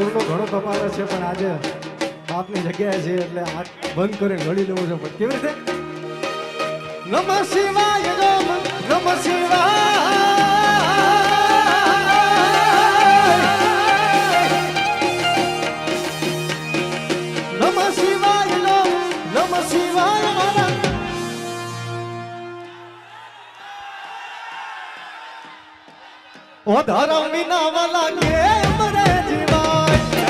જોકે ઘણો તફાવત છે, પણ આજે બાપની જગ્યાએ છે એટલે આ બંધ કરીને લડી લેવું છે. પણ કેવી રીતે? નમ શિવાય નમ શિવાય. ઓ ધરમ વિના વાલા કેમ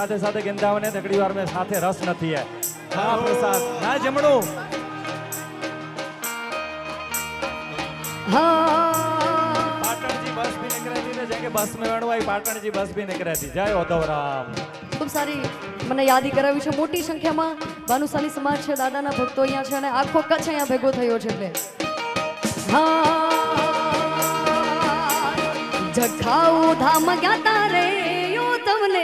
સાથે સાથે ગેંદાઓને તકડી વાર મેં સાથે રસ નથી હે. ના પ્રસાદ. ના જમણું. પાટણજી બસ ભી નીકળેલી ને જાય બસ મેં વણવાઈ પાટણજી બસ ભી નીકળેલી જય ઓધવરામ ખૂબ સારી મને યાદી કરાવી છે. મોટી સંખ્યામાં ભાનુશાલી સમાજ છે, દાદાના ભક્તો અહીંયા છે અને આખો કચ્છ અહીંયા ભેગો થયો છે એટલે. હા. જઠાઉ ધામ ગયા તા રે તમને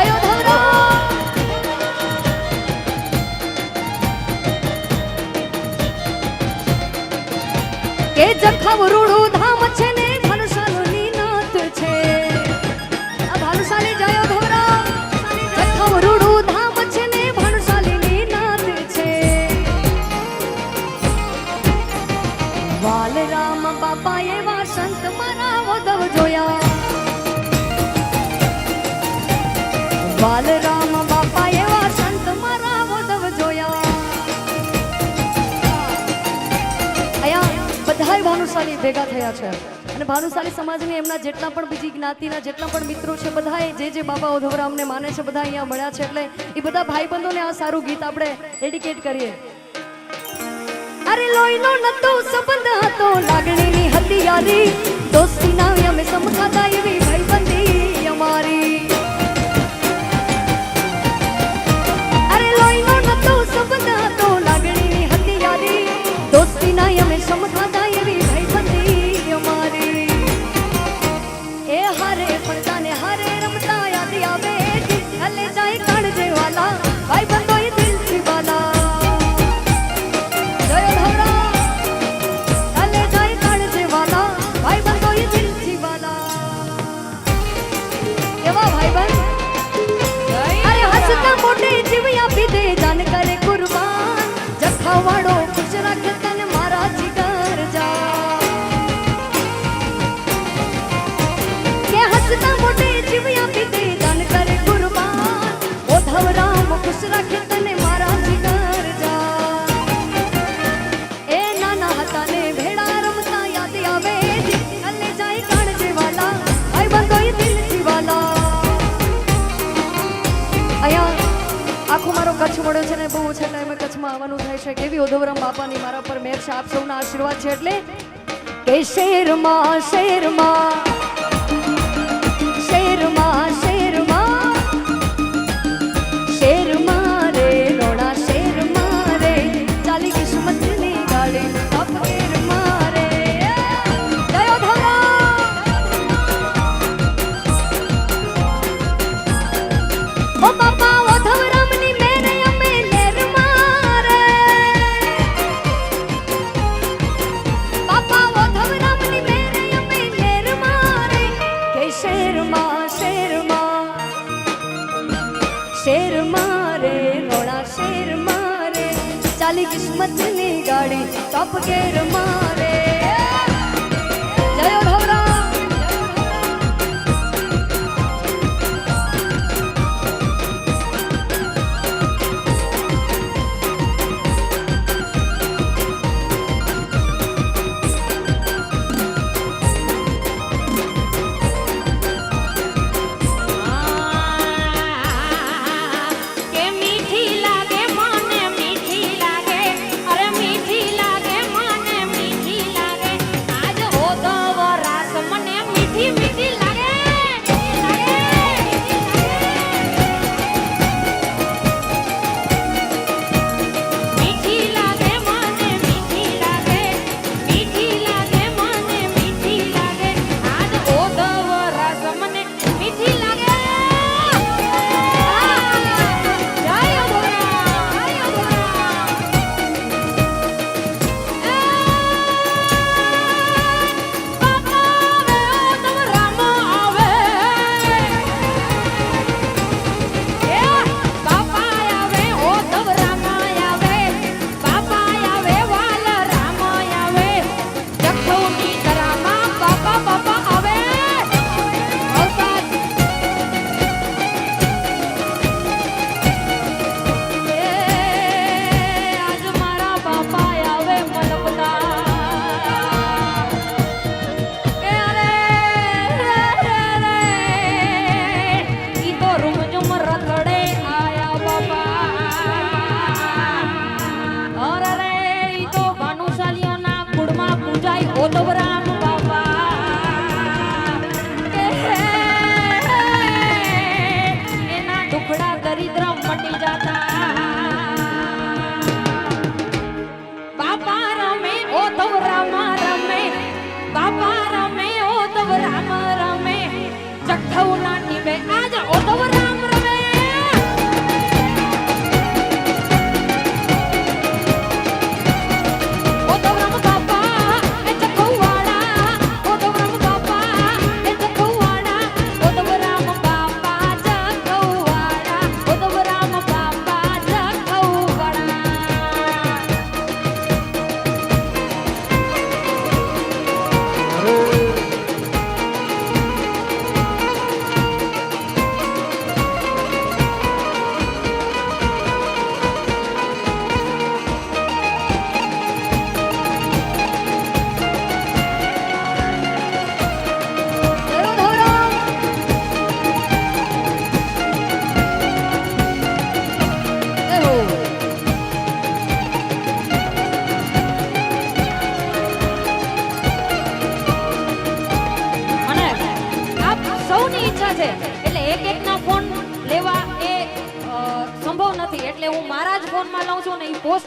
અજયો જખમ રૂડું ધામ છે ને ભાનુશાલીની નાથ છે. આ ભાનુશાલી જયો જખમ રૂડું ધામ છે ને ભાનુશાલીની નાથ છે. વાલરામ બાપા ભાનુશાલી ભેગા થયા છે. અને ભાનુશાલી સમાજની એમના જેટલા પણ બીજી જ્ઞાતિના જેટલા પણ મિત્રો છે, બધાએ જે જે બાબા ઉધવરામને માને છે, બધા અહીંયા મળ્યા છે. એટલે એ બધા ભાઈબંધોને આ સારું ગીત આપણે ડેડિકેટ કરીએ. અરે લોહીનો નતો સંબંધ હતો, લાગણીની હતી યારી દોસ્તીના અમે સમખાતા એવી ભાઈબંધી અમારી. મળે છે ને બહુ ઓછા ટાઈમે કચ્છમાં આવવાનું થાય છે. કેવી ઓધવરામ બાપાની મારા પર મેર છે. આપ સૌના આશીર્વાદ છે એટલે કે શેરમાં શેરમાં શેરમાં પડે તપ ઘેર મારે.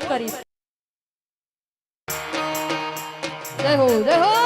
કરીશ. જય હો જય હો.